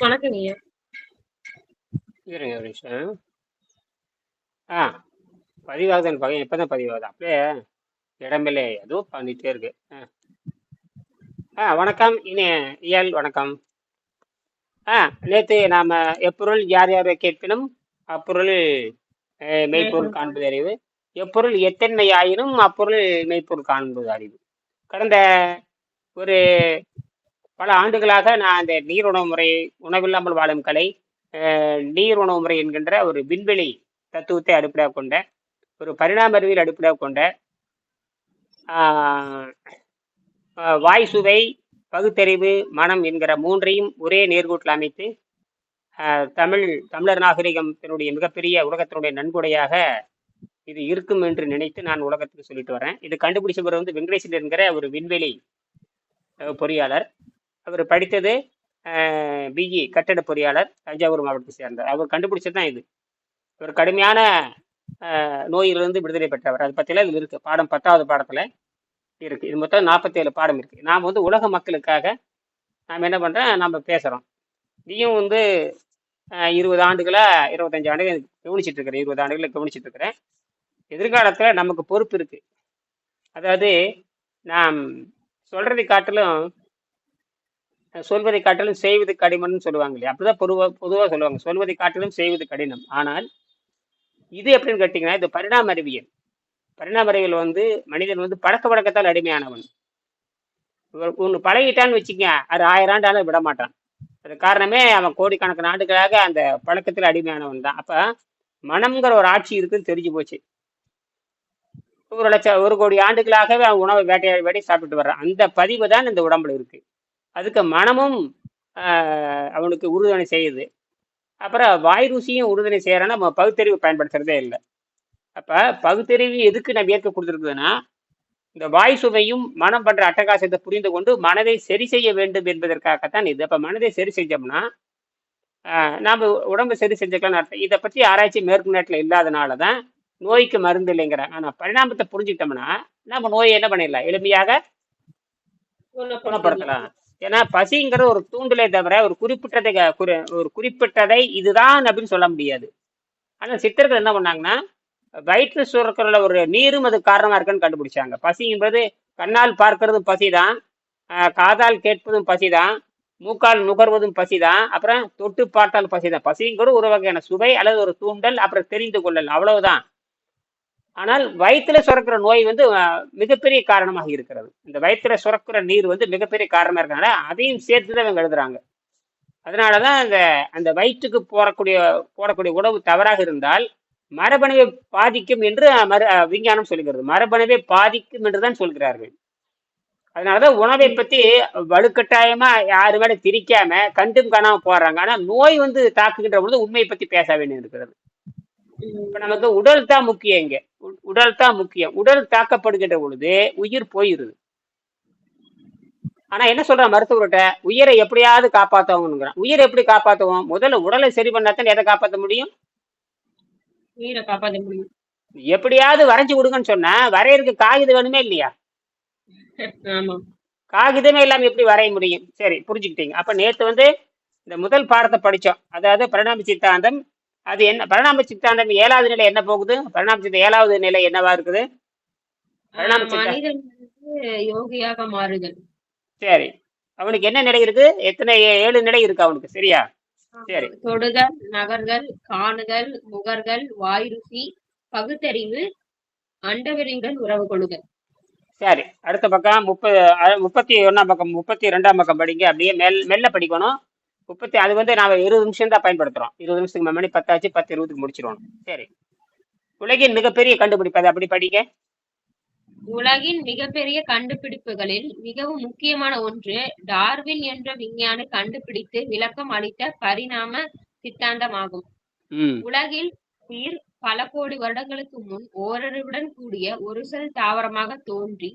வணக்கங்க ஐயா. இருங்க ஒரு நிமிஷம். ஆ பதிவாகுதுன்னு பாக்க இப்பதான் பதிவாகுது. அப்படியே இடமில்லை ஏதோ பண்ணிட்டே இருக்கு. ஆ. ஆ வணக்கம். இனிய இயல் வணக்கம். ஆ நேத்து நாம எப்பொருள் யார் யாரை கேட்பினும் அப்பொருள் மெய்ப்பொருள் காண்பது அறிவு எப்பொருள் எத்தன்மை ஆயினும் அப்பொருள் மெய்ப்பொருள் காண்பது அறிவு கடந்த ஒரு பல ஆண்டுகளாக நான் அந்த நீர் உணவு முறை உணவில்லாமல் வாழும் கலை நீர் உணவு முறை என்கின்ற ஒரு விண்வெளி தத்துவத்தை அடிப்படையாக கொண்ட ஒரு பரிணாம அறிவியல் அடிப்படையாக கொண்ட வாய் சுவை பகுத்தறிவு மனம் என்கிற மூன்றையும் ஒரே நேர்கூட்டில் அமைத்து தமிழ் தமிழர் நாகரிகத்தினுடைய மிகப்பெரிய உலகத்தினுடைய நன்கொடையாக இது இருக்கும் என்று நினைத்து நான் உலகத்துக்கு சொல்லிட்டு வரேன். இது கண்டுபிடிச்சவர் வந்து வெங்கடேசன் என்கிற ஒரு விண்வெளி பொறியாளர். அவர் படித்தது பிஇ கட்டட பொறியாளர் தஞ்சாவூர் மாவட்டத்தை சேர்ந்தார் அவர் கண்டுபிடிச்சது தான் இது. ஒரு கடுமையான நோயிலிருந்து விடுதலை பெற்றவர். அது பற்றிலாம் இதில் இருக்கு. பாடம் பத்தாவது பாடத்தில் இருக்கு. இது மொத்தம் நாற்பத்தேழு பாடம் இருக்கு. நாம் வந்து உலக மக்களுக்காக நாம் என்ன பண்ணுறோம் நம்ம பேசுகிறோம் நீயும் வந்து இருபது ஆண்டுகளாக இருபத்தஞ்சு ஆண்டுகள் கவனிச்சிட்டு இருக்கிறேன். இருபது ஆண்டுகளை கவனிச்சிட்டு இருக்கிறேன். எதிர்காலத்தில் நமக்கு பொறுப்பு இருக்கு. அதாவது நாம் சொல்றதை காட்டிலும் சொல்வதை காட்டிலும் செய்வது கடினம்னு சொல்லுவாங்க இல்லையா? அப்படிதான் பொதுவாக பொதுவாக சொல்லுவாங்க. சொல்வதை காட்டிலும் செய்வது கடினம். ஆனால் இது எப்படின்னு கேட்டிங்கன்னா இது பரிணாம அறிவியல். பரிணாம அறிவியல் வந்து மனிதன் வந்து பழக்க வழக்கத்தால் அடிமையானவன். ஒன்று பழகிட்டான்னு வச்சுக்க அது ஆயிரம் ஆண்டு விட மாட்டான். அது காரணமே அவன் கோடிக்கணக்கான ஆண்டுகளாக அந்த பழக்கத்தில் அடிமையானவன் தான். அப்போ மனம்ங்கிற ஒரு ஆட்சி இருக்குன்னு தெரிஞ்சு போச்சு. ஒரு லட்சம் ஒரு கோடி ஆண்டுகளாகவே அவன் உணவை வேட்டையாடி வேட்டையை சாப்பிட்டு வர்றான். அந்த பதிவு தான் இந்த உடம்புல இருக்குது அதுக்கு மனமும் அவனுக்கு உறுதுணை செய்யுது. அப்புறம் வாய் ருசியும் உறுதுணை செய்யறன்னா நம்ம பகுத்தறிவு பயன்படுத்துறதே இல்லை. அப்ப பகுத்தறிவு எதுக்கு நம்ம ஏற்க கொடுத்துருக்குதுன்னா இந்த வாய் சுவையும் மனம் பண்ற அட்டகாசத்தை புரிந்து கொண்டு மனதை சரி செய்ய வேண்டும் என்பதற்காகத்தான் இது. அப்ப மனதை சரி செஞ்சோம்னா நாம உடம்பை சரி செஞ்சுக்கலாம்னு அர்த்தம். இதை பற்றி ஆராய்ச்சி மேற்கு நாட்டில் இல்லாதனால தான் நோய்க்கு மருந்து இல்லைங்கிறாங்க ஆனா பரிணாமத்தை புரிஞ்சுக்கிட்டோம்னா நம்ம நோயை என்ன பண்ணிடலாம்? எளிமையாக. குணப்படுத்தலாம். ஏன்னா பசிங்கிற ஒரு தூண்டலே தவிர ஒரு குறிப்பிட்டதை க- குறி- ஒரு குறிப்பிட்டதை இதுதான் அப்படின்னு சொல்ல முடியாது. ஆனால் சித்தர்கள் என்ன பண்ணாங்கன்னா வயிற்று சுரக்கிறதுல ஒரு நீரும் அது காரணமாக இருக்குன்னு கண்டுபிடிச்சாங்க. பசிங்கிறது கண்ணால் பார்க்கறதும் பசிதான் தான் காதால் கேட்பதும் பசிதான் மூக்கால் நுகர்வதும் பசிதான் அப்புறம் தொட்டு பார்த்தால் பசிதான். பசிங்கிறது ஒரு வகையான சுவை அல்லது ஒரு தூண்டல் அப்புறம் தெரிந்து கொள்ளல் அவ்வளவுதான். ஆனால் வயிற்றுல சுரக்கிற நோய் வந்து மிகப்பெரிய காரணமாக இருக்கிறது. இந்த வயிற்றுல சுரக்கிற நீர் வந்து மிகப்பெரிய காரணமாக இருக்கிறதுனால அதையும் சேர்த்து தான் இவங்க எழுதுறாங்க. அதனாலதான் அந்த அந்த வயிற்றுக்கு போடக்கூடிய போடக்கூடிய உணவு தவறாக இருந்தால் மரபணுவை பாதிக்கும் என்று மறு விஞ்ஞானம் சொல்கிறது. மரபணுவை பாதிக்கும் என்று தான் சொல்கிறார்கள். அதனாலதான் உணவை பத்தி வலுக்கட்டாயமா யாரு மேல திரிக்காம கண்டும் காணாம போறாங்க. ஆனா நோய் வந்து தாக்குகின்ற பொழுது உண்மையை பத்தி பேச வேண்டி இருக்கிறது இப்ப நமக்கு உடல் தான் முக்கியம் இங்க. உடல் தான் முக்கியம். உடல் தாக்கப்படுகின்ற பொழுது உயிர் போயிருது. ஆனா என்ன சொல்ற மருத்துவர்கிட்ட? உயிரை எப்படியாவது காப்பாத்தவங்கிறான் உயிரை எப்படி காப்பாத்துவோம்? முதல்ல உடலை சரி பண்ணாதான் எதை காப்பாத்த முடியும்? உயிரை காப்பாத்த முடியும். எப்படியாவது வரைஞ்சு கொடுங்கன்னு சொன்னா வரையறதுக்கு காகிதம் வேணுமே இல்லையா? காகிதமே இல்லாம எப்படி வரைய முடியும்? சரி புரிஞ்சுக்கிட்டீங்க. அப்ப நேத்து வந்து இந்த முதல் பாடத்தை படிச்சோம். அதாவது பரிணாம சித்தாந்தம் அது என்ன? பரிணாம சித்தாந்தம் ஏழாவது நிலை என்ன போகுது? பரிணாம சித்த ஏழாவது நிலை என்னவா இருக்குது? பரிணாம ஆஹ் சித்தா மனிதன் வந்து யோகியாக மாறுதல். சரி. அவனுக்கு என்ன நிலை இருக்கு எத்தனை ஏழு நிலை இருக்கு அவனுக்கு சரியா? சரி. தொடுதல் நகர்தல் காணுதல் முகர்தல் வாய் ருசி பகுத்தறிவு அண்டவெளியுடன் உறவு கொள்ளுதல். சரி. அடுத்த பக்கம் முப்பது முப்பத்தி ஒண்ணாம் பக்கம் முப்பத்தி ரெண்டாம் பக்கம் படிங்க. அப்படியே மெல் மெல்ல படிக்கணும். முப்பத்தி அது வந்து நாம இருபது நிமிஷம் தான் பயன்படுத்துறோம். இருபது நிமிஷத்துக்கு மணி பத்தாச்சு பத்து இருபதுக்கு முடிச்சிருவோம். சரி. உலகின் மிகப்பெரிய கண்டுபிடிப்பு அது அப்படி படிங்க. உலகின் மிகப்பெரிய கண்டுபிடிப்புகளில் மிகவும் முக்கியமான ஒன்று டார்வின் என்ற விஞ்ஞானி கண்டுபிடித்து விளக்கம் அளித்த பரிணாம சித்தாந்தமாகும். உலகில் உயிர் பல கோடி வருடங்களுக்கு முன் ஓரறிவுடன் கூடிய ஒரு செல் தாவரமாக தோன்றி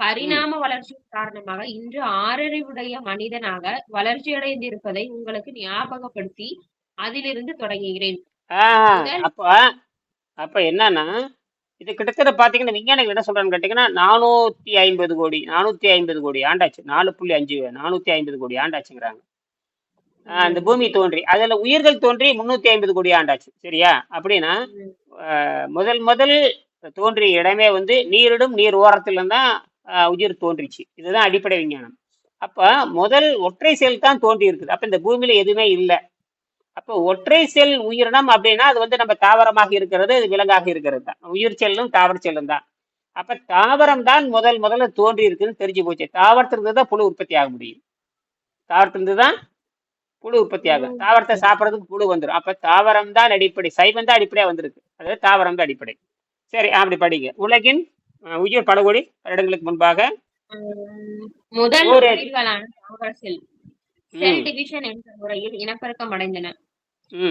பரிணாம வளர்ச்சியின் காரணமாக இன்று ஆறறிவுடைய மனிதனாக வளர்ச்சியடைந்திருப்பதை உங்களுக்கு ஞாபகப்படுத்தி அதிலிருந்து தொடங்குகிறேன். அப்ப அப்ப என்னன்னா இது கிட்டத்தட்ட பாத்தீங்கன்னா விஞ்ஞானிகள் என்ன சொல்றான்னு கேட்டீங்கன்னா நானூத்தி ஐம்பது கோடி நானூத்தி ஐம்பது கோடி ஆண்டாச்சு. நாலு புள்ளி அஞ்சு நானூத்தி ஐம்பது கோடி ஆண்டாச்சுங்கிறாங்க. ஆஹ் அந்த பூமி தோன்றி அதுல உயிர்கள் தோன்றி முன்னூத்தி ஐம்பது கோடி ஆண்டாச்சு. சரியா? அப்படின்னா முதல் முதல் தோன்றிய இடமே வந்து நீரிடும் நீர் ஓரத்துல தான் உயிர் தோன்றிச்சு. இதுதான் அடிப்படை விஞ்ஞானம். அப்போ முதல் ஒற்றை செல் தான் தோன்றி இருக்குது அப்போ இந்த பூமியில் எதுவுமே இல்லை. அப்போ ஒற்றை செல் உயிரினம் அப்படின்னா அது வந்து நம்ம தாவரமாக இருக்கிறது அது விலங்காக இருக்கிறது தான். உயிர் செல்லும் தாவர செல்லும் தான். அப்போ தாவரம் தான் முதல் முதல்ல தோன்றி இருக்குன்னு தெரிஞ்சு போச்சு. தாவரத்திலிருந்து தான் புழு உற்பத்தி ஆக முடியும். தாவரத்திலிருந்து தான் புழு உற்பத்தி ஆகும். தாவரத்தை சாப்பிட்றதுக்கு புழு வந்துடும் அப்போ தாவரம் தான் அடிப்படை சைவம் தான் அடிப்படையாக வந்திருக்கு. அதாவது தாவரம் தான் அடிப்படை. சரி அப்படி படிங்க. உலகின் உயிர் பல கோடி வருடங்களுக்கு முன்பாக முதல் செல் டிவிஷன் என்ற முறையில் இனப்பெருக்கம் அடைந்தன.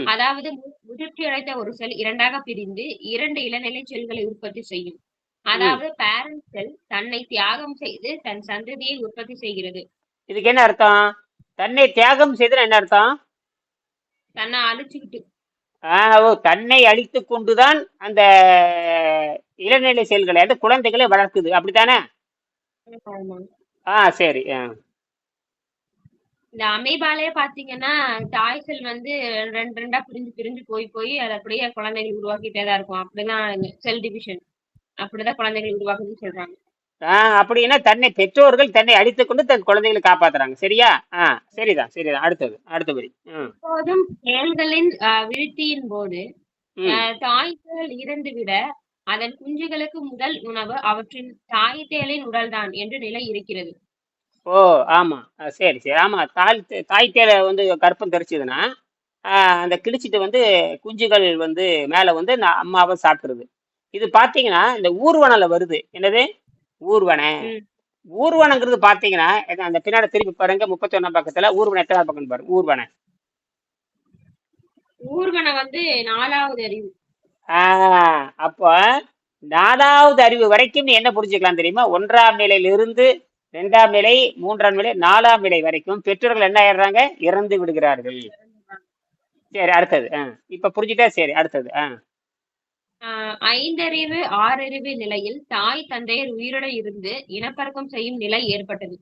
அதாவது மு- முதிர்ச்சியடைந்த ஒரு செல் இரண்டாக பிரிந்து இரண்டு இளநிலை செல்களை உற்பத்தி செய்யும். அதாவது பேரண்ட் செல் தன்னை தியாகம் செய்து தன் சந்ததியை உற்பத்தி செய்கிறது. இதுக்கு என்ன அர்த்தம்? தன்னை தியாகம் செய்தல் என்ன அர்த்தம்? தன்னை அழிச்சுக்கிட்டு. தன்னை அழித்து கொண்டுதான் அந்த இளநிலை செல்களை அந்த குழந்தைகளை வளர்க்குது. அப்படித்தானே. ஆ சரி இந்த அமீபாலே பாத்தீங்கன்னா தாய் செல் வந்து ரெண்டு ரெண்டா பிரிஞ்சு பிரிஞ்சு போய் போய் அது அப்படியே குழந்தைகள் உருவாக்கிட்டே தான் இருக்கும். அப்படிதான் செல் டிவிஷன். அப்படிதான் குழந்தைகள் உருவாக்குதுன்னு சொல்றாங்க. ஆ அப்படின்னா தன்னை பெற்றோர்கள் தன்னை அழித்துக் கொண்டு தன் குழந்தைகளை காப்பாத்துறாங்க. சரியா? ஆ சரிதான் சரிதான். அடுத்தது அடுத்தபடி. ம் எப்போதும் செயல்களின் ஆஹ், விருத்தியின் போது ம். ஆஹ், தாய் சேல் இறந்துவிட அதன் குஞ்சுகளுக்கு முதல் உணவு அவற்றின் தாய் தேலின் உடல்தான் என்ற நிலை இருக்கிறது. ஓ ஆமா. சரி சரி. ஆமா தாய் தாய் தேலை வந்து கற்பம் தெரிச்சதுன்னா அந்த கிழிச்சிட்டு வந்து குஞ்சுகள் வந்து மேலே வந்து நான் அம்மாவை சாப்பிடுறது இது பார்த்தீங்கன்னா இந்த ஊர்வனம்ல வருது. என்னது? ஊர்வனை. ஊர்வனங்கிறது பார்த்தீங்கன்னா அந்த பின்னாடி திருப்பி பாருங்க முப்பத்தி ஒன்றாம் பக்கத்துல ஊர்வனை எத்தனாவது பக்கம் பாருங்க ஊர்வனை. ஊர்வனை வந்து நாலாவது அறிவு. ஆ அப்போ நாலாவது அறிவு வரைக்கும் நீ என்ன புரிஞ்சுக்கலாம் தெரியுமா? ஒன்றாம் நிலையிலிருந்து ரெண்டாம் நிலை மூன்றாம் நிலை நாலாம் நிலை வரைக்கும் பெற்றோர்கள் என்ன ஆயிடுறாங்க? இறந்து விடுகிறார்கள். சரி அடுத்தது. ஆ இப்ப புரிஞ்சுட்டா சரி அடுத்தது. ஆஹ், ஐந்தறிவு ஆறறிவு நிலையில் தாய் தந்தையர் உயிருடன் இருந்து இனப்பெருக்கம் செய்யும் நிலை ஏற்பட்டது.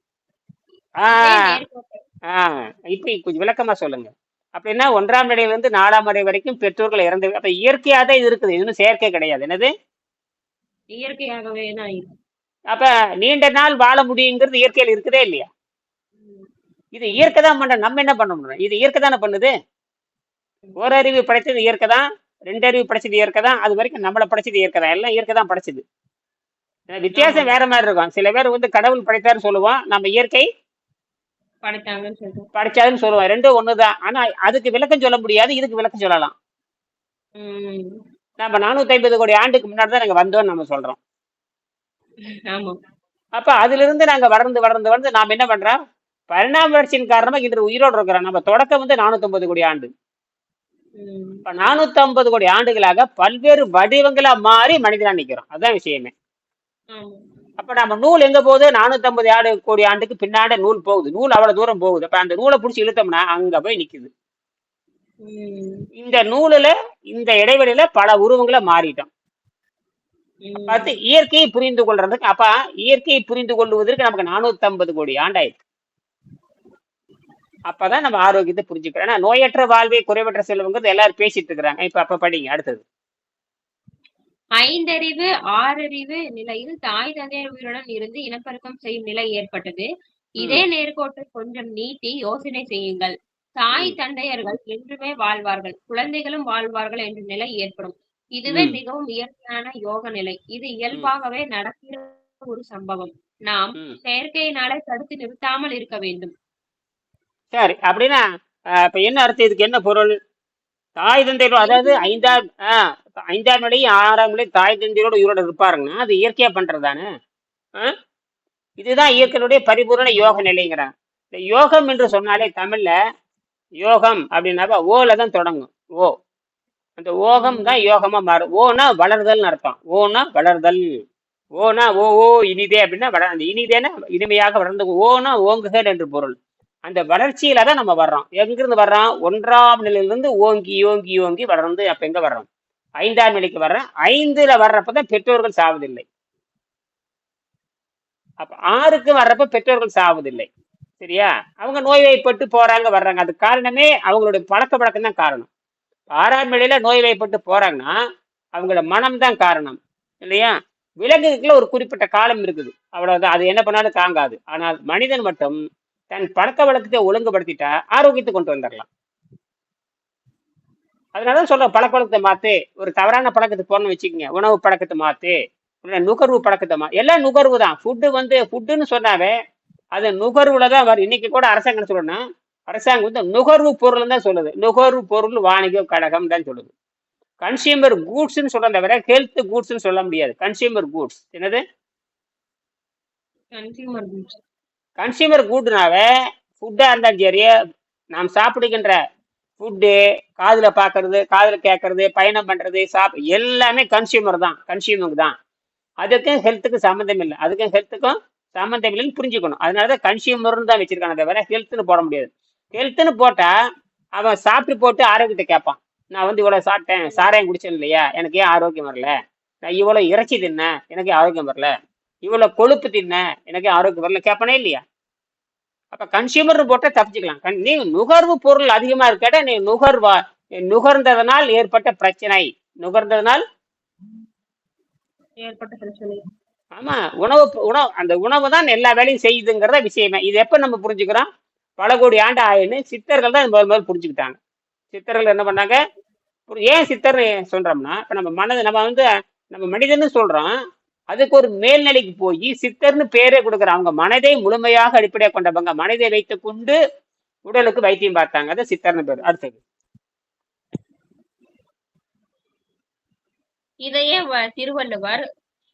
ஆ. இதே நேர்கோட்டை ஆ இப்படி கொஞ்சம் விளக்கமா சொல்லுங்க. அப்படின்னா ஒன்றாம் நிலையிலிருந்து நாலாம் நிலை வரைக்கும் பெற்றோர்கள் இறந்து அப்ப இயற்கையா தான் இது இருக்குது. ஒண்ணும் செயற்கை கிடையாது. என்னது? இயற்கையாகவே தான் அப்ப நீண்ட நாள் வாழ முடியுங்கிறது இயற்கையில் இருக்குதே இல்லையா. இது இயற்கை தான் பண்ற நம்ம என்ன பண்ண முடியும்? இது இயற்கை தானே பண்ணுது? ஒரு அறிவு படைச்சது இயற்கை தான் ரெண்டு அறிவு படைச்சது இயற்கை தான் அது வரைக்கும் நம்மளை படைச்சது இயற்கை தான். எல்லாம் இயற்கை தான் படைச்சது. வித்தியாசம் வேற மாதிரி இருக்கும். சில பேர் வந்து கடவுள் படைத்தாருன்னு சொல்லுவோம். நம்ம இயற்கை படைச்சாதுன்னு சொல்லுவோம் ரெண்டும் ஒண்ணுதான். ஆனா அதுக்கு விளக்கம் சொல்ல முடியாது இதுக்கு விளக்கம் சொல்லலாம். நம்ம நானூத்தி ஐம்பது கோடி ஆண்டுக்கு முன்னாடி தான் நாங்க வந்தோம்னு நம்ம சொல்றோம். அப்ப அதுல இருந்து நாங்க வளர்ந்து வளர்ந்து வளர்ந்து நாம என்ன பண்றோம்? பரிணாம வளர்ச்சியின் காரணமா இன்று உயிரோடு இருக்கிறோம். நம்ம தொடக்கம் வந்து நானூத்தி கோடி ஆண்டு. இப்ப நானூத்தி ஐம்பது கோடி ஆண்டுகளாக பல்வேறு வடிவங்களா மாறி மனிதனா நிக்கிறோம். அதான் விஷயமே. அப்ப நம்ம நூல் எங்க போகுது? நானூத்தி ஐம்பது ஆண்டு கோடி ஆண்டுக்கு பின்னாடி நூல் போகுது. நூல் அவ்வளவு தூரம் போகுது. அப்ப அந்த நூலை பிடிச்சி இழுத்தோம்னா அங்க போய் நிக்குது. இந்த நூலுல இந்த இடைவெளியில பல உருவங்களை மாறிட்டோம். பார்த்து இயற்கையை புரிந்து கொள்றதுக்கு அப்ப இயற்கையை புரிந்து கொள்வதற்கு நமக்கு நானூத்தி ஐம்பது கோடி ஆண்டாயிருக்கு. அப்பதான் நம்ம ஆரோக்கியத்தை புரிஞ்சுக்கிறோம். ஏன்னா நோயற்ற வாழ்வை குறைவற்ற செல்வங்கிறது எல்லாரும் பேசிட்டு இருக்கிறாங்க. இப்ப அப்ப படிங்க அடுத்தது. ஐந்தறிவு ஆறறிவு நிலையில் தாய் தந்தையர் உயிருடன் இருந்து இனப்பெருக்கம் செய்யும் நிலை ஏற்பட்டது. இதே நேர்கோட்டை கொஞ்சம் நீட்டி யோசனை செய்யுங்கள். தாய். தந்தையர்கள் என்றுமே வாழ்வார்கள். குழந்தைகளும் வாழ்வார்கள் என்ற நிலை ஏற்படும். இதுவே. மிகவும் இயற்கையான யோக நிலை. இது இயல்பாகவே நடக்கிற ஒரு சம்பவம். நாம். செயற்கையினாலே தடுத்து நிறுத்தாமல் இருக்க வேண்டும். சரி அப்படின்னா இப்ப என்ன அர்த்தம்? இதுக்கு என்ன பொருள்? தாய் தந்தையோட அதாவது ஐந்தாம் ஐந்தாம் நிலை ஆறாம் நிலை தாய் தந்தையோட உயிரோட இருப்பாருங்கன்னா அது இயற்கையா பண்றதுதானே? ஆஹ்? இதுதான் இயற்கையுடைய பரிபூரண யோக நிலைங்கிறான் இந்த யோகம் என்று சொன்னாலே தமிழ்ல யோகம் அப்படின்னாப்ப ஓல தான் தொடங்கும். ஓ. அந்த ஓகம் தான் யோகமா மாறும். ஓனா வளர்தல்னு அர்த்தம். ஓனா வளர்தல். ஓனா ஓ ஓ இனிதே அப்படின்னா வள அந்த இனிதேனா இனிமையாக வளர்ந்து ஓனா ஓங்குகள் என்று பொருள். அந்த வளர்ச்சியில தான் நம்ம வர்றோம். எங்கிருந்து வர்றோம்? ஒன்றாம் நிலையிலிருந்து ஓங்கி ஓங்கி ஓங்கி வளர்ந்து அப்ப எங்க வர்றோம்? ஐந்தாம் நிலைக்கு வர்றோம். ஐந்துல வர்றப்பதான் பெற்றோர்கள் சாவதில்லை. அப்ப ஆறுக்கு வர்றப்ப பெற்றோர்கள் சாவதில்லை. சரியா? அவங்க நோய்வாய்ப்பட்டு போறாங்க வர்றாங்க. அது காரணமே அவங்களுடைய பழக்க பழக்கம் தான் காரணம். ஆறாம் நிலையில நோய்வாய்ப்பட்டு போறாங்கன்னா அவங்களோட மனம் தான் காரணம். இல்லையா? விலங்குக்குள்ள ஒரு குறிப்பிட்ட காலம் இருக்குது. அவ்வளவுதான். அது என்ன பண்ணாலும் தாங்காது. ஆனால் மனிதன் மட்டும் தன் பழக்க வழக்கத்தை ஒழுங்குபடுத்திட்டா ஆரோக்கியத்தை கொண்டு வந்துடலாம். அதனால சொல்றேன் பழக்க வழக்கத்தை மாத்து ஒரு தவறான பழக்கத்தை போறணும்னு வச்சுக்கோங்க உணவு பழக்கத்தை மாத்து நுகர்வு பழக்கத்தை மா எல்லாம் நுகர்வு தான். ஃபுட்டு வந்து ஃபுட்டுன்னு சொன்னாவே அது நுகர்வுல தான் வரும். இன்னைக்கு கூட அரசாங்கம் சொல்லணும் அரசாங்கம் வந்து நுகர்வு பொருள் தான் சொல்லுது. நுகர்வு பொருள் வாணிக கழகம் தான் சொல்லுது. கன்சியூமர் கூட்ஸ்ன்னு சொல்றத தவிர ஹெல்த் கூட்ஸ்னு சொல்ல முடியாது. கன்சியூமர் கூட்ஸ் என்னது? கன்சியூமர் கன்சியூமர் கூட்னாவே ஃபுட்டாக இருந்தாலும் சரி நாம் சாப்பிடுகின்ற ஃபுட்டு காதில் பார்க்கறது காதில் கேட்கறது பயணம் பண்ணுறது சாப் எல்லாமே கன்சியூமர் தான் கன்சியூமருக்கு தான். அதுக்கும் ஹெல்த்துக்கும் சம்மந்தம் இல்லை. அதுக்கும் ஹெல்த்துக்கும் சம்மந்தம் இல்லைன்னு புரிஞ்சுக்கணும். அதனால தான் கன்சியூமர்னு தான் வச்சிருக்காங்க தவிர ஹெல்த்துன்னு போட முடியாது. ஹெல்த்துன்னு போட்டால் அவன் சாப்பிட்டு போட்டு ஆரோக்கியத்தை கேட்பான். நான் வந்து இவ்வளோ சாப்பிட்டேன் சாராயம் குடிச்சேன் இல்லையா? எனக்கு ஏன் ஆரோக்கியம் வரல? நான் இவ்வளோ இறைச்சி தின்னேன் எனக்கு ஆரோக்கியம் வரல? இவ்வளோ கொழுப்பு தின்னேன் எனக்கு ஆரோக்கியம் வரல. கேட்பானே இல்லையா? அப்ப கன்சியூமர் போட்டா தப்பிச்சுக்கலாம். நீ நுகர்வு பொருள் அதிகமா இருக்கட்ட நீ நுகர்வா நுகர்ந்ததனால் ஏற்பட்ட பிரச்சனை. நுகர்ந்ததனால் ஏற்பட்ட பிரச்சனை. ஆமா உணவு உணவு அந்த உணவு தான் எல்லா வேலையும் செய்யுதுங்கிறத விஷயமே. இது எப்ப நம்ம புரிஞ்சுக்கிறோம்? பல கோடி ஆண்டு ஆயின்னு சித்தர்கள் தான் முதல் முதல் புரிஞ்சுக்கிட்டாங்க. சித்தர்கள் என்ன பண்ணாங்க? ஏன் சித்தர்னு சொல்றோம்னா இப்ப நம்ம மனது நம்ம வந்து நம்ம மனிதன்னு சொல்றோம். அதுக்கு ஒரு மேல்நிலைக்கு போய் சித்தர்னு பேரே கொடுக்குறாங்க அவங்க மனதை முழுமையாக அடிப்படையாக கொண்டவங்க மனதை வைத்துக் கொண்டு உடலுக்கு வைத்தியம் பார்த்தாங்க. அது சித்தர்னு பேர். அடுத்தது. இதையே திருவள்ளுவர்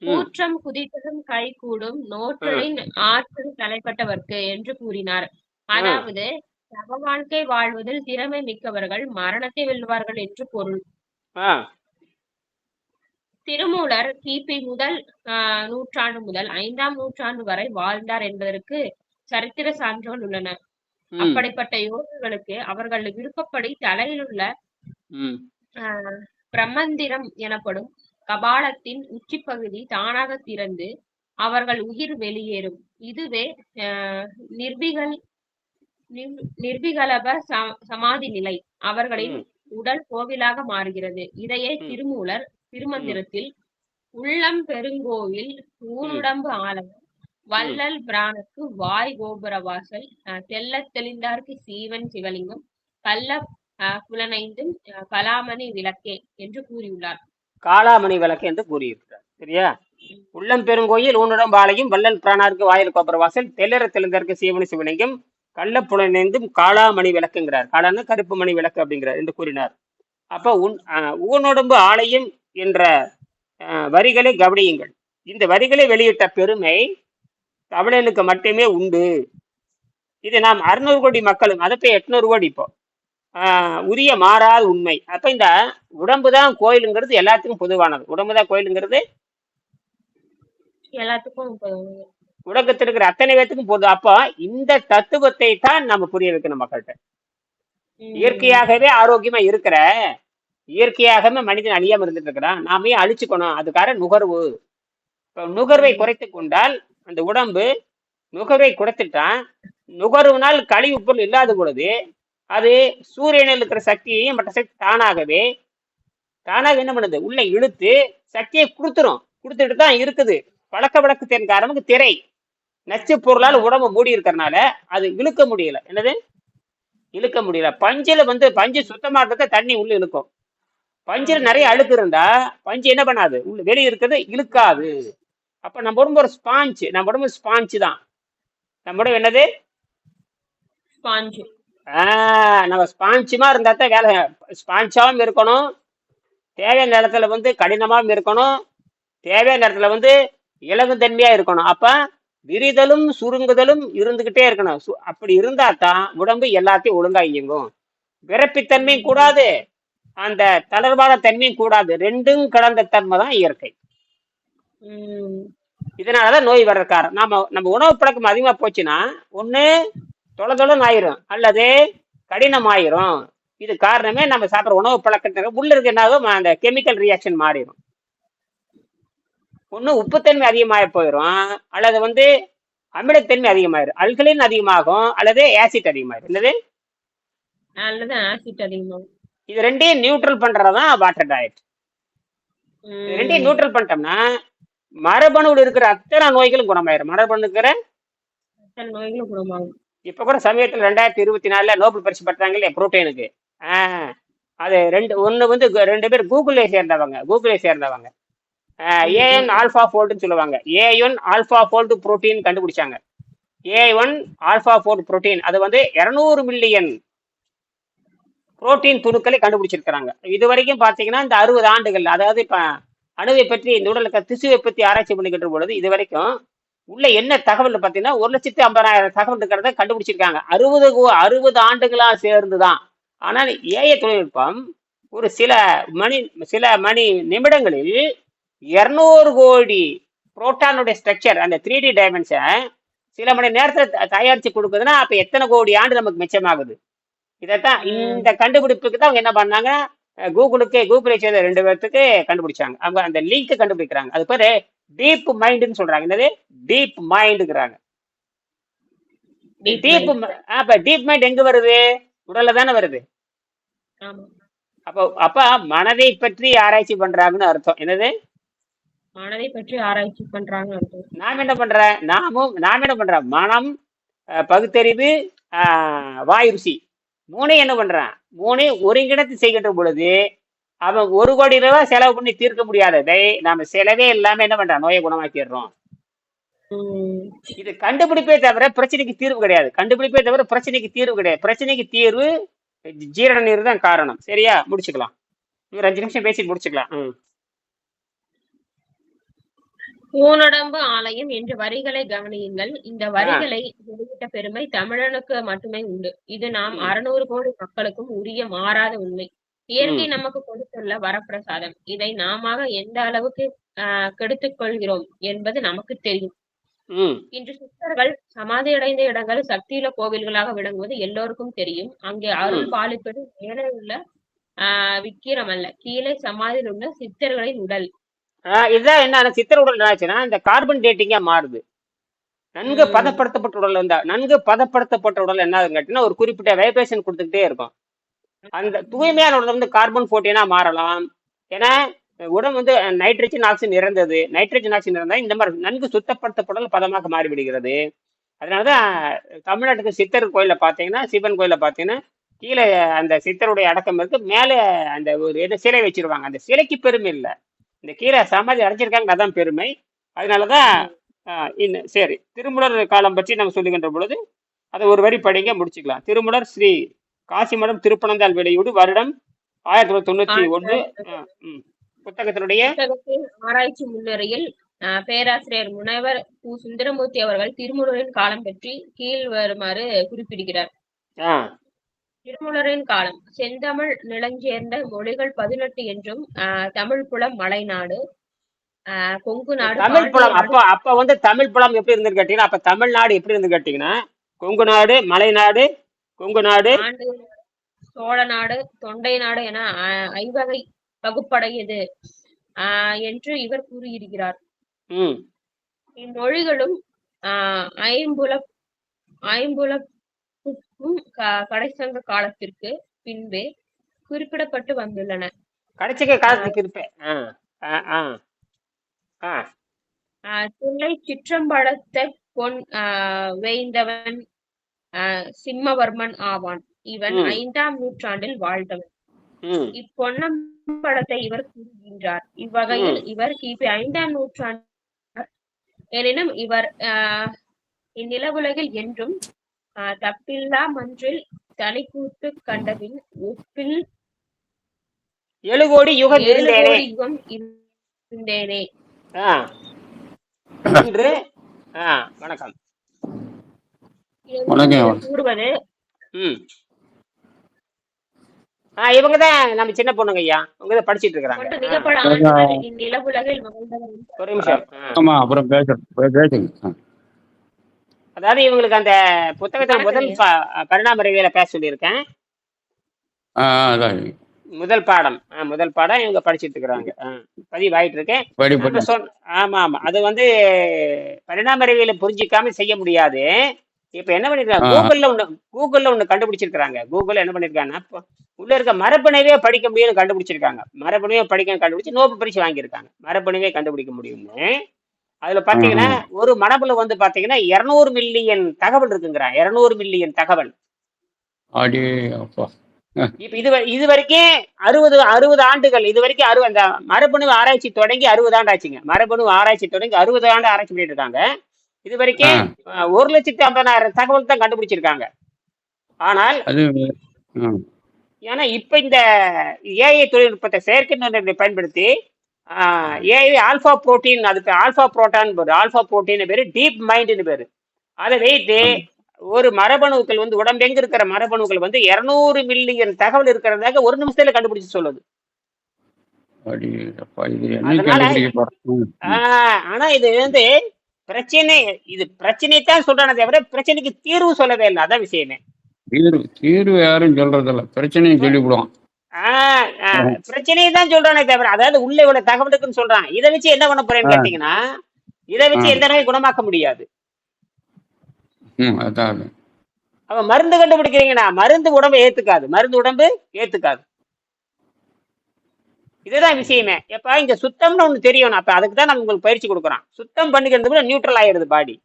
கூற்றம் குதித்ததும் கைகூடும் நோற்றலின் ஆற்றல் தலைப்பட்டவர்க்கு என்று கூறினார். அதாவது சம வாழ்க்கை வாழ்வதில் திறமை மிக்கவர்கள் மரணத்தை வெல்வார்கள் என்று பொருள். திருமூலர் கிபி முதல் நூற்றாண்டு முதல் ஐந்தாம் நூற்றாண்டு வரை வாழ்ந்தார் என்பதற்கு சரித்திர சான்றுகள் உள்ளன. அப்படிப்பட்ட யோகர்களுக்கு அவர்கள் விருப்பப்படி தலையில் உள்ள ம், ஆஹ், பிரம்மந்திரம் எனப்படும் கபாலத்தின் உச்சிப்பகுதி தானாக திறந்து அவர்கள் உயிர் வெளியேறும். இதுவே ஆஹ், நிர்விகல் நிர்- நிர்விகலப சமாதி நிலை. அவர்களின். உடல் கோவிலாக மாறுகிறது. இதையே. திருமூலர் திருமந்திரத்தில் உள்ளம் பெருங்கோவில் ஊனுடம்பு ஆலயம் வள்ளல் பிரானுக்கு வாய் கோபுர வாசல் தெள்ளத் தெளிந்தார்க்கு சீவன் சிவலிங்கம் கள்ள அஹ், புலனைந்தும் கலாமணி விளக்கே என்று கூறியுள்ளார். காளாமணி விளக்கு என்று கூறியிருக்கிறார். சரியா? உள்ளம் பெருங்கோயில் ஊனுடம் பாளையும் வள்ளல் பிரானாருக்கு வாயில் கோபுர வாசல் தெல்லற தெளிந்தற்கு சீவனி சிவலிங்கம் கள்ளப்புலனேந்தும் காளாமணி விளக்குங்கிறார். காளான்னு கருப்பு மணி விளக்கு அப்படிங்கிறார் என்று கூறினார். அப்ப உன் ஊனுடம்பு ஆலயம் என்ற வரிகளை கவனியுங்கள். இந்த வரிகளை வெளியிட்ட பெருமை தமிழனுக்கு மட்டுமே உண்டு. இது நாம் அறுநூறு கோடி மக்களும் அதை போய் எட்நூறு கோடி இப்போ. உரிய மாறாத உண்மை. அப்ப இந்த உடம்பு தான் கோயிலுங்கிறது எல்லாத்துக்கும் பொதுவானது. உடம்பு தான் கோயிலுங்கிறது எல்லாத்துக்கும் உலகத்தில் இருக்கிற அத்தனை பேத்துக்கும் பொது. அப்போ இந்த தத்துவத்தை தான் நம்ம புரிய வைக்கணும் மக்கள்கிட்ட. இயற்கையாகவே ஆரோக்கியமா இருக்கிற இயற்கையாகவே மனிதன் அழியாம இருந்துட்டு இருக்கிறான் நாமே அழிச்சுக்கணும். அதுக்காக நுகர்வு. இப்போ நுகர்வை குறைத்து கொண்டால் அந்த உடம்பு நுகர்வை குறைத்துட்டான். நுகர்வுனால் கழிவு பொருள் இல்லாத பொழுது அது சூரியனில் இருக்கிற சக்தியையும் மற்ற சக்தி தானாகவே தானாக என்ன பண்ணுது? உள்ள இழுத்து சக்தியை கொடுத்துரும். கொடுத்துட்டு தான் இருக்குது. பழக்க வழக்கத்தின் காரணமுக்கு திரை. நச்சு பொருளால் உடம்பு மூடி இருக்கிறனால அது இழுக்க முடியல. என்னது? இழுக்க முடியல. பஞ்சுல வந்து பஞ்சு சுத்தமா இருக்கிறத தண்ணி உள்ள இழுக்கும். பஞ்சுல நிறைய அழுக்கு இருந்தா பஞ்சு என்ன பண்ணாது? உள்ள வெளியே இருக்கிறது இழுக்காது. அப்ப நம்ம உடம்பு ஒரு ஸ்பாஞ்சு நம்ம உடம்பு ஸ்பாஞ்சு தான். நம்ம உடம்பு என்னது? ஸ்பாஞ்சு நம்ம ஸ்பாஞ்சுமா இருந்தா தான் வேலை. ஸ்பாஞ்சாவும் இருக்கணும். தேவையான நேரத்துல வந்து கடினமாவும் இருக்கணும். தேவையான நேரத்துல வந்து இலகுத்தன்மையா இருக்கணும். அப்ப விரிதலும் சுருங்குதலும் இருந்துகிட்டே இருக்கணும். அப்படி இருந்தா தான் உடம்பு எல்லாத்தையும் ஒழுங்கா இயங்கும். விரப்பித்தன்மையும் கூடாது. அந்த தளர்வான தன்மையும் கூடாது. ரெண்டும் கலந்த தன்மை தான் இயற்கை. இதனாலதான் நோய் வர்ற காரணம். நாம நம்ம உணவு பழக்கம் அதிகமா போச்சுன்னா ஒண்ணு தொலை தொலைன்னு ஆயிரும். அல்லது கடினமாயிரும் இது காரணமே நம்ம சாப்பிட்ற உணவு பழக்கத்தை உள்ள இருக்க என்னாகும் அந்த கெமிக்கல் ரியாக்ஷன் மாறிடும் ஒண்ணு உப்புத்தன்மை அதிகமாக போயிடும் அல்லது வந்து அமிலத்தன்மை அதிகமாயிரும். அல்கலின் அதிகமாகும். அல்லது ஆசிட் அதிகமாயிரும். என்னது? அல்லது ஆசிட் அதிகமாகும். இது ரெண்டையும் நியூட்ரல் பண்றதுதான் வாட்டர் டயட் ரெண்டையும். நியூட்ரல் பண்ணிட்டோம்னா மரபணுவில் இருக்கிற அத்தனை நோய்களும் குணமாயிரும். மரபணு இருக்கிற நோய்களும் குணமாகும். இப்ப கூட சமயத்தில் ரெண்டாயிரத்தி இருபத்தி நாலுல நோபல் பரிசு பெற்றாங்க இல்லையா புரோட்டீனுக்கு. ஆஹ் அது ரெண்டு ஒண்ணு வந்து ரெண்டு பேர் கூகுளே சேர்ந்தவங்க கூகுளே சேர்ந்தவங்க. ஏஎன் ஆல்பா ஃபோல்டுன்னு சொல்லுவாங்க. ஏஎன் ஆல்பா ஃபோல்டு புரோட்டீன் கண்டுபிடிச்சாங்க. A one alpha fold protein அது வந்து இருநூறு மில்லியன் புரோட்டீன் துணுக்களை கண்டுபிடிச்சிருக்கிறாங்க. இது வரைக்கும் பார்த்தீங்கன்னா இந்த அறுபது ஆண்டுகள் அதாவது இப்போ அணுவை பற்றி இந்த உடலுக்கு திசுவை பற்றி ஆராய்ச்சி பண்ணிக்கிட்ட பொழுது இது வரைக்கும் உள்ள என்ன தகவல் பார்த்தீங்கன்னா ஒரு லட்சத்தி ஐம்பதாயிரம் தகவல் இருக்கிறத கண்டுபிடிச்சிருக்காங்க. அறுபது அறுபது ஆண்டுகளாக சேர்ந்து தான் ஆனால் ஏஐ தொழில்நுட்பம் ஒரு சில மணி சில மணி நிமிடங்களில் இருநூறு கோடி புரோட்டானுடைய ஸ்ட்ரக்சர் அந்த த்ரீ டி டைமென்ஷன் சில மணி நேரத்தில் தயாரித்து கொடுக்குதுன்னா அப்போ எத்தனை கோடி ஆண்டு நமக்கு மிச்சமாகுது? இதைத்தான். இந்த கண்டுபிடிப்புக்கு தான் அவங்க என்ன பண்ணாங்க? கூகுளுக்கு கூகுளை சேர்ந்த ரெண்டு பேர்த்துக்கு கண்டுபிடிச்சாங்க. அவங்க அந்த லிங்க் கண்டுபிடிக்கிறாங்க. அது பேரு டீப் மைண்டுன்னு சொல்றாங்க. என்னது? டீப் மைண்டுங்கிறாங்க டீப். அப்ப டீப் மைண்ட் எங்க வருது? உடல்ல தானே வருது. அப்போ அப்ப மனதை பற்றி ஆராய்ச்சி பண்றாங்கன்னு அர்த்தம். என்னது? மனதை பற்றி ஆராய்ச்சி பண்றாங்க. நாம் என்ன பண்றேன் நாமும் நாம் என்ன பண்றோம் மனம் பகுத்தறிவு வாய் ருசி. மூணையும் என்ன பண்றான்? மூணையும் ஒருங்கிணைத்து செய்கின்ற பொழுது அவன் ஒரு கோடி ரூபாய் செலவு பண்ணி தீர்க்க முடியாததை நாம செலவே இல்லாம என்ன பண்றான்? நோயை குணமாக்கிடுறோம். இது கண்டுபிடிப்பே தவிர பிரச்சனைக்கு தீர்வு கிடையாது. கண்டுபிடிப்பே தவிர பிரச்சனைக்கு தீர்வு கிடையாது. பிரச்சனைக்கு தீர்வு ஜீரண நீர் தான் காரணம். சரியா? முடிச்சுக்கலாம். ஒரு அஞ்சு நிமிஷம் பேசி முடிச்சுக்கலாம். ம். ஊனடம்பு ஆலயம் என்ற வரிகளை கவனியுங்கள். இந்த வரிகளை வெளியிட்ட பெருமை தமிழனுக்கு மட்டுமே உண்டு. இது நாம். அறுநூறு கோடி மக்களுக்கும் உரிய மாறாத உண்மை. இயற்கை நமக்கு கொடுத்துள்ள வரப்பிரசாதம். இதை நாம எந்த அளவுக்கு ஆஹ் கெடுத்துக் கொள்கிறோம் என்பது நமக்கு தெரியும். இன்று சித்தர்கள் சமாதி அடைந்த இடங்கள் சக்தியுள்ள கோவில்களாக விளங்குவது எல்லோருக்கும் தெரியும். அங்கே அருள் பாலிப்பது மேலே உள்ள ஆஹ் விக்கிரம் அல்ல கீழே சமாதியில் உள்ள சித்தர்களின் உடல். இதுதான் என்ன சித்திர உடல் என்னாச்சுன்னா இந்த கார்பன் டேட்டிங்கா மாறுது. நன்கு. பதப்படுத்தப்பட்ட உடல் இருந்தா நன்கு பதப்படுத்தப்பட்ட உடல் என்ன கேட்டீங்கன்னா ஒரு குறிப்பிட்ட வைப்ரேஷன் கொடுத்துக்கிட்டே இருக்கும். அந்த தூய்மையான உடல் வந்து கார்பன் போர்டீனா மாறலாம். ஏன்னா உடல் வந்து நைட்ரஜன் ஆக்சிஜன் இறந்தது. நைட்ரஜன் ஆக்சிஜன் இருந்தால் இந்த மாதிரி நன்கு சுத்தப்படுத்தப்பட்ட உடல் பதமாக மாறிவிடுகிறது. அதனாலதான் தமிழ்நாட்டுக்கு சித்தர் கோயில பார்த்தீங்கன்னா சிவன் கோயில பார்த்தீங்கன்னா கீழே அந்த சித்தருடைய அடக்கம் இருக்கு. மேலே அந்த ஒரு சிலை வச்சிருவாங்க. அந்த சிலைக்கு பெருமை இல்லை. இந்த கீழே சமாதி அடைஞ்சிருக்காங்க அதான் பெருமை. அதனாலதான் இன்னும் சரி திருமுலர் காலம் பற்றி நம்ம சொல்லுகின்ற பொழுது அதை ஒரு வரி படிங்க முடிச்சுக்கலாம். திருமுலர் ஸ்ரீ காசிமடம் திருப்பனந்தாள் வெளியூடு வருடம் ஆயிரத்தி தொள்ளாயிரத்தி தொண்ணூத்தி ஒன்று. புத்தகத்தினுடைய புத்தகத்தின் ஆராய்ச்சி முன்னுரையில் ஆஹ் பேராசிரியர் முனைவர் கு. சுந்தரமூர்த்தி அவர்கள் திருமுருகன் காலம் பற்றி கீழ் வருமாறு குறிப்பிடுகிறார். திருமுலரின் காலம். செந்தமிழ் நிலஞ்சேர்ந்த மொழிகள் பதினெட்டு என்றும் தமிழ் புலம் மலைநாடு கொங்கு நாடு தமிழ் புலம். அப்ப அப்ப வந்து தமிழ் புலம் எப்படி இருந்து கேட்டீங்கன்னா அப்ப தமிழ்நாடு எப்படி இருந்து கேட்டீங்கன்னா கொங்கு நாடு மலைநாடு கொங்கு நாடு சோழ நாடு தொண்டை நாடு என ஐவகை பகுப்படையது ஆஹ் என்று இவர் கூறியிருக்கிறார். இம்மொழிகளும் ஆஹ் ஐம்புல க- கடைசங்க காலத்திற்கு பின்பே குறிப்பிடப்பட்டு வந்துள்ளன. கடைசிக்க காலத்துக்கு இருப்பேன் தில்லை சிற்றம்பலத்தை பொன் வேய்ந்தவன் சிம்மவர்மன் ஆவான். இவன். ஐந்தாம் நூற்றாண்டில் வாழ்ந்தவன். இப்பொன்னம்பலத்தை இவர் கூறுகின்றார். இவ்வகையில் இவர் கிபி ஐந்தாம் நூற்றாண்டு எனினும் இவர் ஆஹ் இந்நிலவுலகில் என்றும் தப்பில்லா மன்றில் தனிக்கூத்து கண்டபின் ஒப்பில் ஏழு கோடி யுகம் யுகம் இருந்தேனே. என்று வணக்கம். கூறுவது. ம். ஆ இவங்க தான் நம்ம சின்ன பொண்ணுங்க ஐயா. இவங்க தான் படிச்சிட்டு வாழ்ந்தவர் ஒரு நிமிஷம். ஆமா அப்புறம் பேச பே- பேசுங்க. அதாவது இவங்களுக்கு அந்த புத்தகத்துல முதல் பரிணாம அறிவியல பேச சொல்லியிருக்கேன். முதல் பாடம். முதல் பாடம் இவங்க படிச்சிட்டு இருக்கிறாங்க. ஆ, பதிவாயிட்டு இருக்கேன் ஆமா ஆமா. அது வந்து பரிணாம அறிவியலை புரிஞ்சிக்காம செய்ய முடியாது. இப்ப என்ன பண்ணிருக்காங்க. கூகுள்ல ஒண்ணு கூகுள்ல ஒண்ணு கண்டுபிடிச்சிருக்காங்க கூகுள்ல என்ன பண்ணிருக்காங்கன்னா உள்ள இருக்க மரபணுவே படிக்க முடியும்னு கண்டுபிடிச்சிருக்காங்க. மரபணுவே படிக்க கண்டுபிடிச்சு நோபல் பரிசு வாங்கியிருக்காங்க. மரபணுவே கண்டுபிடிக்க முடியும்னு. அதுல பாத்தீங்கன்னா ஒரு மரபுல வந்து பாத்தீங்கன்னா 200 மில்லியன் தகவல் இருக்குங்கிறான் 200 மில்லியன் தகவல். இப்ப இது இது வரைக்கும் அறுபது அறுபது ஆண்டுகள் இது வரைக்கும் அறுபது அந்த மரபணு ஆராய்ச்சி தொடங்கி அறுபது ஆண்டு ஆச்சுங்க. மரபணு ஆராய்ச்சி தொடங்கி அறுபது ஆண்டு ஆராய்ச்சி பண்ணிட்டு இருக்காங்க. இது வரைக்கும் ஒரு லட்சத்தி ஐம்பதாயிரம் தகவல் தான் கண்டுபிடிச்சிருக்காங்க. ஆனால் ஏன்னா இப்ப இந்த ஏஐ தொழில்நுட்பத்தை செயற்கை நுண்ணறிவை பயன்படுத்தி ஏஐ ஆல்பா புரோட்டீன் அதுக்கு ஆல்பா புரோட்டான் பேரு. ஆல்பா புரோட்டீன் பேரு டீப் மைண்ட்னு பேரு. அதை வைத்து ஒரு மரபணுக்கள் வந்து உடம்பெங்க இருக்கிற மரபணுக்கள் வந்து 200 மில்லியன் தகவல் இருக்கிறதாக ஒரு நிமிஷத்துல கண்டுபிடிச்சு சொல்லுது. ஆனா இது வந்து பிரச்சனை இது பிரச்சனை தான் சொல்றானே தவிர பிரச்சனைக்கு தீர்வு சொல்லவே இல்லை. அதான் விஷயமே. தீர்வு தீர்வு யாரும் சொல்றதில்ல. பிரச்சனையை சொல்லிவிடுவான் பிரச்சனையை தான் சொல்றானே தவிர அதாவது உள்ள இவ்வளவு தகவல் இருக்குன்னு சொல்றான். இதை வச்சு என்ன பண்ண போறேன்னு கேட்டீங்கன்னா இதை வச்சு. எந்த நோயும் குணமாக்க முடியாது. அவன் மருந்து கண்டுபிடிக்கிறீங்கன்னா மருந்து உடம்பை ஏத்துக்காது. மருந்து உடம்பு ஏத்துக்காது. இதுதான் விஷயமே. எப்ப இங்க சுத்தம்னு ஒண்ணு தெரியணும் அப்ப அதுக்கு தான் நம்ம உங்களுக்கு பயிற்சி கொடுக்குறோம். சுத்தம் பண்ணிக்கிறது கூட நியூட்ரல் ஆயிடுது பாடி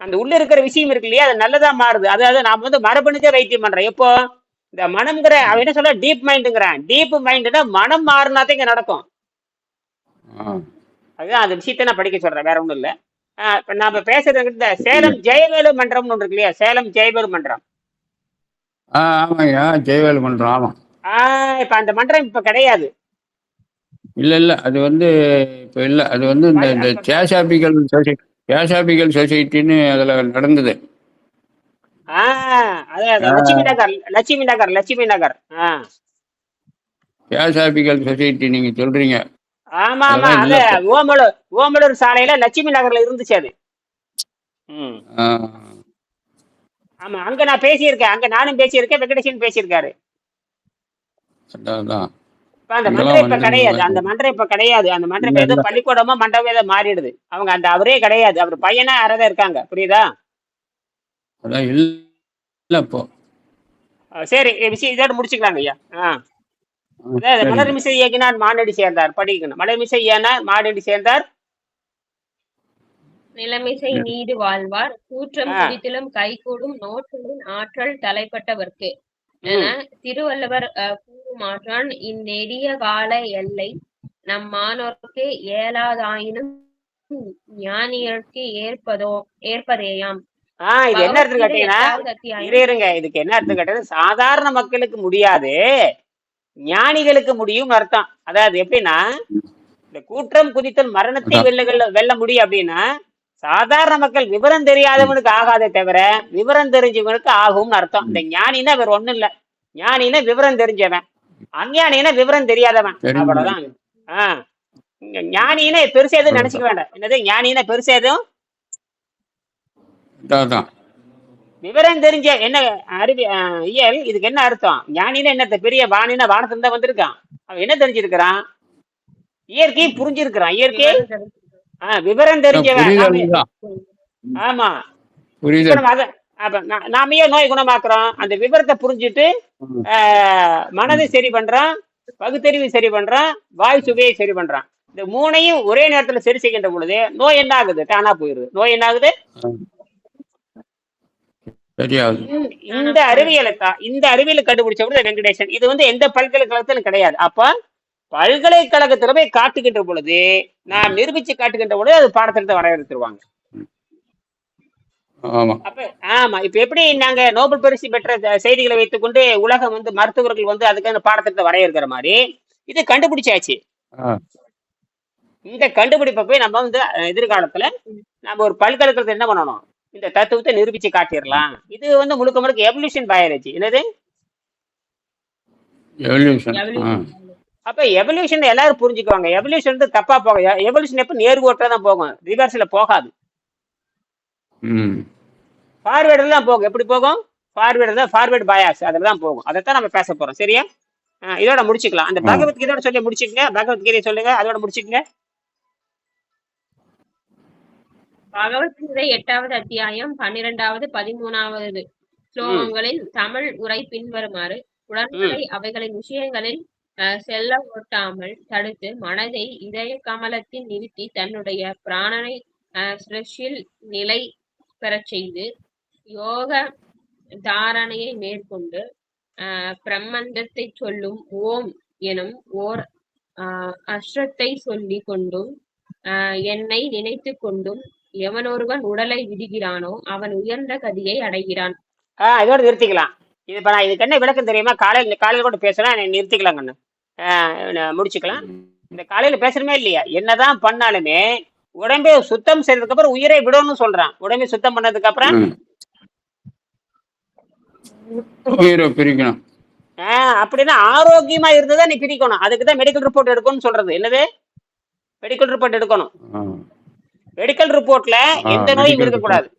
அந்த உள்ள இருக்கிற விஷயம் இருக்கு இல்லையா அது நல்லதா மாறுது. அதாவது நாம வந்து மரபணுக்கே வைத்தியம் பண்றோம். எப்போ? இந்த மனம்ங்கிற அவன் என்ன சொல்ல டீப் மைண்டுங்கிறான் டீப் மைண்டுனா மனம் மாறினாதான் இங்க நடக்கும். அதுதான் அந்த விஷயத்தை நான் படிக்க சொல்றேன். வேற ஒண்ணும் இல்ல. இப்ப நாம பேசுறது இந்த சேலம் ஜெயவேலு மன்றம்னு ஒன்று இருக்கு இல்லையா? சேலம் ஜெயவேலு மன்றம். ஆமாய்யா. ஜெயவேல் பண்றோம் ஆமாம் ஆஹ் இப்ப அந்த மன்றம் இப்ப கிடையாது. இல்ல இல்ல. அது வந்து இப்ப இல்ல. அது வந்து இந்த தேசாபிகள் சொசைட்டி தேசாபிகள் சொசைட்டின்னு அதுல நடந்தது. லட்சுமி நகர் லட்சுமி நகர் லட்சுமி நகர். தேசாபிகள் சொசைட்டி நீங்க சொல்றீங்க. ஆமா ஆமா அது. ஓமலூர் ஓமலூர் சாலையில லட்சுமி நகர்ல இருந்துச்சு அது. ஆமா அங்க நான் பேசியிருக்கேன். அங்க நானும் பேசியிருக்கேன். வெங்கடேசன் பேசியிருக்காரு. அந்த மன்றம் இப்ப கிடையாது. அந்த மன்றம் இப்ப கிடையாது. அந்த மன்றம் ஏதோ. பள்ளிக்கூடமோ மண்டபம் ஏதோ மாறிடுது. அவங்க அந்த அவரே கிடையாது. அவர் பையனா யாராவது இருக்காங்க. புரியுதா? அதான் இல்ல இப்போ. சரி இந்த விஷயம் இதோட முடிச்சுக்கலாங்க ஐயா. ஆ. ஆ, அதாவது சரி. மலர் மிசை இயக்கினார் மானடி சேர்ந்தார். படிக்கணும். மலர் மிசை ஏனார் மானடி சேர்ந்தார். நிலைமிசை நீடு வாழ்வார். கூற்றம் ஆ. குடித்திலும் கைகூடும் நோற்றலின் ஆற்றல் தலைப்பட்டவர்க்கு. என திருவள்ளுவர் அஹ், கூறுமாற்றான் இந்நெடிய கால எல்லை நம் மாணவர்க்கு இயலாதாயினும் ஞானியர்க்கு ஏற்பதோ ஏற்பதேயாம். ஆ இது என்ன அர்த்தம் கேட்டீங்கன்னா இருங்க இதுக்கு என்ன அர்த்தம் கேட்டது சாதாரண மக்களுக்கு முடியாது ஞானிகளுக்கு முடியும் அர்த்தம். அதாவது எப்படின்னா இந்த கூற்றம் குதித்தல் மரணத்தை அதான். வெல்ல வெல்ல முடியும் அப்படின்னா சாதாரண மக்கள் விவரம் தெரியாதவனுக்கு ஆகாதே தவிர விவரம் தெரிஞ்சவனுக்கு ஆகும்னு அர்த்தம். இந்த ஞானினா வேற ஒண்ணும் இல்ல. ஞானினா விவரம் தெரிஞ்சவன். அஞ்ஞானினா விவரம் தெரியாதவன். அவ்வளவுதான். ஆ இங்க ஞானினா பெருசா எதுவும் நினைச்சுக்க வேண்டாம். என்னது? ஞானினா பெருசா எதுவும் அதான். விவரம் தெரிஞ்ச என்ன அறிவி இயல் இதுக்கு என்ன அர்த்தம்? ஞானினா என்ன பெரிய வாணினா வானத்துல தான் வந்திருக்கான். அவன் என்ன தெரிஞ்சிருக்கிறான்? இயற்கையை புரிஞ்சிருக்கிறான். இயற்கை? ஆஹ் விவரம் தெரிஞ்சவன். ஆமா. இப்ப புரிதல் நம்ம அத அப்ப நா- நாம ஏன் நோய் குணமாக்குறோம்? அந்த விவரத்தை புரிஞ்சுட்டு மனதை சரி பண்றான் பகுத்தறிவு சரி பண்றான் வாய் சுவையை சரி பண்றான். இந்த மூணையும் ஒரே நேரத்துல சரி செய்கின்ற பொழுது நோய் என்ன ஆகுது தானா போயிருது. நோய் என்ன ஆகுது தெரியாது. இந்த- இந்த அறிவியலை தான் இந்த அறிவியலை கண்டுபிடிச்சவர் வெங்கடேசன் இது வந்து எந்த பல்கலைக்கழகத்திலும் கிடையாது. அப்ப பல்கலைக்கழகத்துல போய் காட்டுகின்ற பொழுது நான் நிரூபிச்சு காட்டுகின்ற பொழுது அது பாடத்திட்டத்தை வரையறுத்துருவாங்க. ஆமா. அப்ப ஆமா. இப்ப எப்படி நாங்க நோபல் பரிசு பெற்ற செய்திகளை வைத்துக்கொண்டு உலகம் வந்து மருத்துவர்கள் வந்து அதுக்கான பாடத்திட்டத்தை வரையறுக்கிற மாதிரி இது கண்டுபிடிச்சாச்சு. இந்த கண்டுபிடிப்பை போய் நம்ம வந்து எதிர்காலத்துல நம்ம ஒரு பல்கலைக்கழகத்துல என்ன பண்ணணும்? இந்த தத்துவத்தை நிரூபிச்சு காட்டிடலாம். இது வந்து முழுக்க முழுக்க எவல்யூஷன் பயாலஜி என்னது. அப்ப எவல்யூஷன் எல்லாரும் புரிஞ்சுக்குவாங்க. எவல்யூஷன் வந்து தப்பா போகும் எவல்யூஷன் எப்ப? நேர்கோட்டில தான் போகும். ரிவர்ஸ்ல போகாது. ம். ஃபார்வேர்டில் தான் போகும். எப்படி போகும்? ஃபார்வேர்டு தான் ஃபார்வேர்டு பயாஸ் அதில் தான் போகும். அதை தான் நம்ம பேச போறோம். சரியா? இதோட முடிச்சுக்கலாம். அந்த. பகவத்கீதையோட சொல்லி முடிச்சுக்கங்க. பகவத்கீதை சொல்லுங்க. அதோட முடிச்சுக்கங்க. பகவத்கீதை எட்டாவது அத்தியாயம் பன்னிரெண்டாவது பதிமூணாவது ஸ்லோகங்களில் தமிழ் உரை பின்வருமாறு உடன்படை அவைகளின் விஷயங்களில் செல்ல ஓட்டாமல் தடுத்து மனதை இதய கமலத்தில் நிறுத்தி தன்னுடைய பிராணனை சிரசில் நிலை பெறச் செய்து யோக தாரணையை மேற்கொண்டு அஹ், பிரம்மந்தத்தை சொல்லும் ஓம் எனும் ஓர் அஹ், அஸ்ரத்தை சொல்லிக் கொண்டும் என்னை நினைத்து கொண்டும் எவனொருவன் உடலை விடுகிறானோ அவன் உயர்ந்த கதியை அடைகிறான். ஆ இதோட நிறுத்திக்கலாம். இது இப்போ நான் இதுக்கு என்ன விளக்கம் தெரியுமா? காலையில் காலையில் கூட பேசுனா நிறுத்திக்கலாம் கண்ணு. ஆ, நான் முடிச்சுக்கலாம். இந்த காலையில பேசுறமே இல்லையா? என்னதான் பண்ணாலுமே உடம்பை சுத்தம் செய்ததுக்கு அப்புறம் உயிரை விடணும்னு சொல்றான். உடம்பை சுத்தம் பண்ணதுக்கு அப்புறம்? ம். உயிரை பிரிக்கணும். ஆ, அப்படின்னா ஆரோக்கியமா இருந்ததா நீ பிரிக்கணும். அதுக்கு தான் மெடிக்கல் ரிப்போர்ட் எடுக்கணும்னு சொல்றது. என்னது? மெடிக்கல் ரிப்போர்ட் எடுக்கணும். மெடிக்கல் ரிப்போர்ட்ல எந்த நோயும் இருக்கக்கூடாது.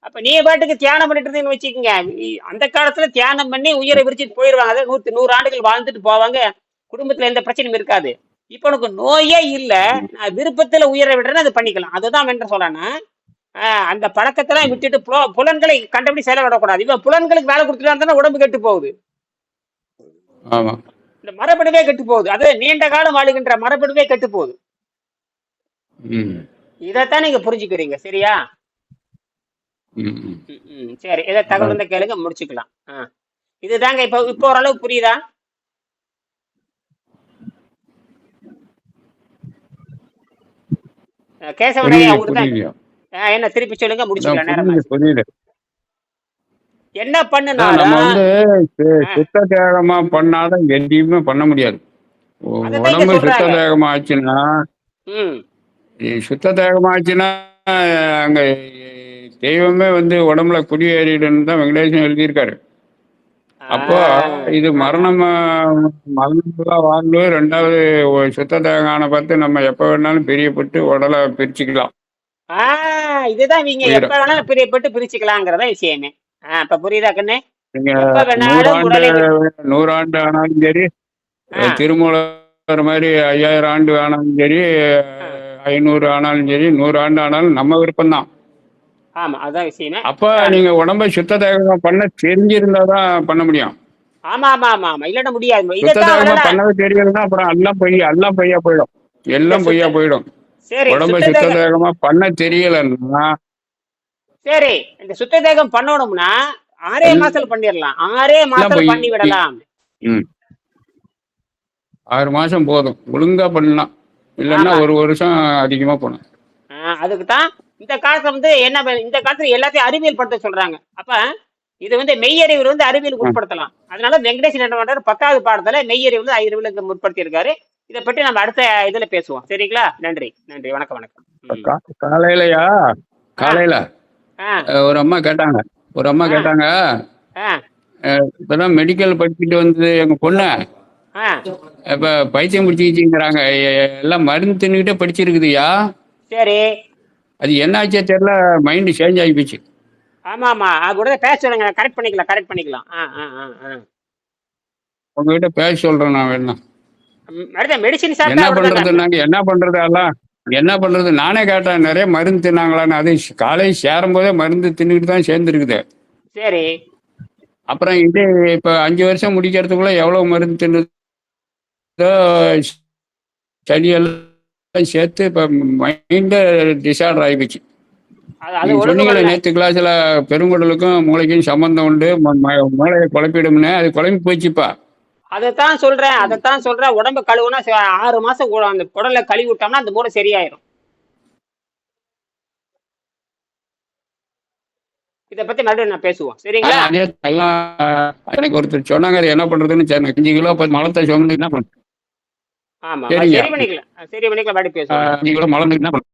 அப்ப நீ பாட்டுக்கு தியானம் பண்ணிட்டு இருந்தீங்கன்னு வச்சுக்கோங்க. அந்த காலத்துல தியானம் பண்ணி உயிரை விரிச்சிட்டு போயிடுவாங்க அதாவது நூத்தி நூறு ஆண்டுகள் வாழ்ந்துட்டு போவாங்க. குடும்பத்துல எந்த பிரச்சனையும் இருக்காது. இப்ப உனக்கு நோயே இல்ல. நான் விருப்பத்துல உயிரை விடுறேன்னு அது பண்ணிக்கலாம். அதுதான் என்ன சொல்றேன்னா அந்த பழக்கத்தெல்லாம் விட்டுட்டு புல- புலன்களை கண்டபடி செயல விடக்கூடாது. இவன் புலன்களுக்கு வேலை கொடுத்துட்டு உடம்பு கெட்டு போகுது. இந்த மரபணுவே கெட்டு போகுது. அது நீண்ட காலம் வாழுகின்ற மரபணுவே கெட்டு போகுது. இதைத்தான் நீங்க புரிஞ்சுக்கிறீங்க சரியா. சரி இதை தகவல் கேளுங்க முடிச்சுக்கலாம். இதுதாங்க இப்போ இப்போ ஓரளவு புரியுதா? அஹ் கேசவன் ஐயா புரியுது உங்களுக்கு தான். புரியுது ஆ, என்ன திருப்பி சொல்லுங்க முடிச்சுக்கலாம் என்ன பண்ணுனாலும் நம்ம வந்து சு- ஆ. சுத்த தேகமா பண்ணாதான் எதையுமே பண்ண முடியாது. உடம்பு சுத்த சொல்றாங்க. தேகமா ஆச்சுன்னா சுத்த தேகமா ஆச்சுன்னா அங்க தெய்வமே வந்து உடம்புல குடியேறிடுன்னு தான் வெங்கடேசன் எழுதியிருக்காரு. அப்போ இது மரணம் மரணம்லாம் வாழ்ந்து ரெண்டாவது சுத்த தேகான பார்த்து நம்ம எப்ப வேணாலும் பிரியப்பட்டு உடலை பிரிச்சுக்கலாம். இதுதான் புரியுது. எப்ப வேணாலும் பிரியப்பட்டு பிரிச்சுக்கலாங்கிறத விஷயமே. இப்ப புரியுதா கண்ணு? நீங்க நூறாண்டு ஆனாலும் சரி. திருமூலர் மாதிரி ஐயாயிரம் ஆண்டு ஆனாலும் சரி ஐநூறு ஆனாலும் சரி நூறு ஆண்டு ஆனாலும் நம்ம விருப்பம்தான். ஆமா அதான் விஷயமே. அப்ப நீங்க உடம்ப சுத்த தேகமா பண்ண தெரிஞ்சிருந்தாதான் பண்ண முடியும். ஆமா ஆமா ஆமா ஆமா. இல்லைன்னா முடியாது. சுத்த தேகமா பண்ணவே தெரியலன்னா அப்புறம் எல்லாம் பொய் எல்லாம் பொய்யா போயிடும். எல்லாம் பொய்யா போயிடும். சரி உடம்ப சுத்த தேகம் பண்ண தெரியலன்னா சரி இந்த சுத்த தேகம் பண்ணணும்னா ஆறே மாசத்துல பண்ணிடலாம். ஆறே பொய். பண்ணி விடலாம் ஆறு மாசம் போதும். ஒழுங்கா பண்ணலாம். இல்லைன்னா. ஒரு வருஷம் அதிகமா ஆ, அதுக்கு தான் இந்த காலத்துல வந்து என்ன இந்த காலத்துல எல்லாத்தையும் அறிவியல் படுத்த சொல்றாங்க. அப்ப இது வந்து மெய்யறிவு வந்து அறிவியலுக்கு உட்படுத்தலாம். அதனால வெங்கடேசன் என்ன பண்றாரு? பத்தாவது பாடத்துல மெய்யறிவு வந்து அறிவியலுக்கு முற்படுத்தி இருக்காரு இதை பற்றி நம்ம அடுத்த இதுல பேசுவோம். சரிங்களா? நன்றி. நன்றி. வணக்கம் வணக்கம். காலையிலயா? காலையில. ஒரு அம்மா கேட்டாங்க. ஒரு அம்மா. கேட்டாங்க. இப்பதான் மெடிக்கல் படிச்சுட்டு வந்து எங்க பொண்ணு இப்ப பைத்தியம் பிடிச்சிக்கிச்சுங்கிறாங்க. எல்லாம் மருந்து தின்னுக்கிட்டே படிச்சிருக்குதுயா? சரி. அது என்னாச்சே தெரியல மைண்டு சேஞ்ச் ஆகி போச்சு. ஆமா ஆமா அது கூட பேச சொல்லுங்க. கரெக்ட் பண்ணிக்கலாம் கரெக்ட் பண்ணிக்கலாம். ஆ ஆ ஆ ஆ. உங்ககிட்ட பேச சொல்றேன் நான் வேணா மெடிசின் என்ன பண்றதுன்னாங்க? என்ன பண்றது எல்லாம்? என்ன பண்றது? நானே கேட்டேன் நிறைய மருந்து தின்னாங்களான்னு. அது காலையில் சேரும் போதே மருந்து தின்னுக்கிட்டு தான் சேர்ந்துருக்குது. சரி. அப்புறம் இது இப்ப அஞ்சு வருஷம் முடிக்கிறதுக்குள்ள எவ்வளவு மருந்து தின்னுதோ சளியெல்லாம் சேர்த்து இப்ப மைண்ட் டிசார்டர் ஆகிப்போச்சு சொன்னீங்களே. நேற்று கிளாஸ்ல பெருங்குடலுக்கும் மூளைக்கும் சம்பந்தம் உண்டு. மூளையை குழப்பிடும்னு. அது குழம்பி போச்சுப்பா அதைத்தான் சொல்றேன் அதைத்தான் சொல்றேன். உடம்ப கழுவுனா ஆறு மாசம் அந்த குடலை கழுவி விட்டோம்னா அந்த மூளை சரியாயிரும். இத பத்தி மறுபடியும் நான் பேசுவோம். சரிங்களா? அதே ஒருத்தர் சொன்னாங்க என்ன பண்றதுன்னு அஞ்சு கிலோ மலத்தை சொன்னு என்ன பண்ண ஆமா. சரி பண்ணிக்கலாம் சரி பண்ணிக்கலாம் மறுபடியும் பேசுவோம் என்ன பண்ண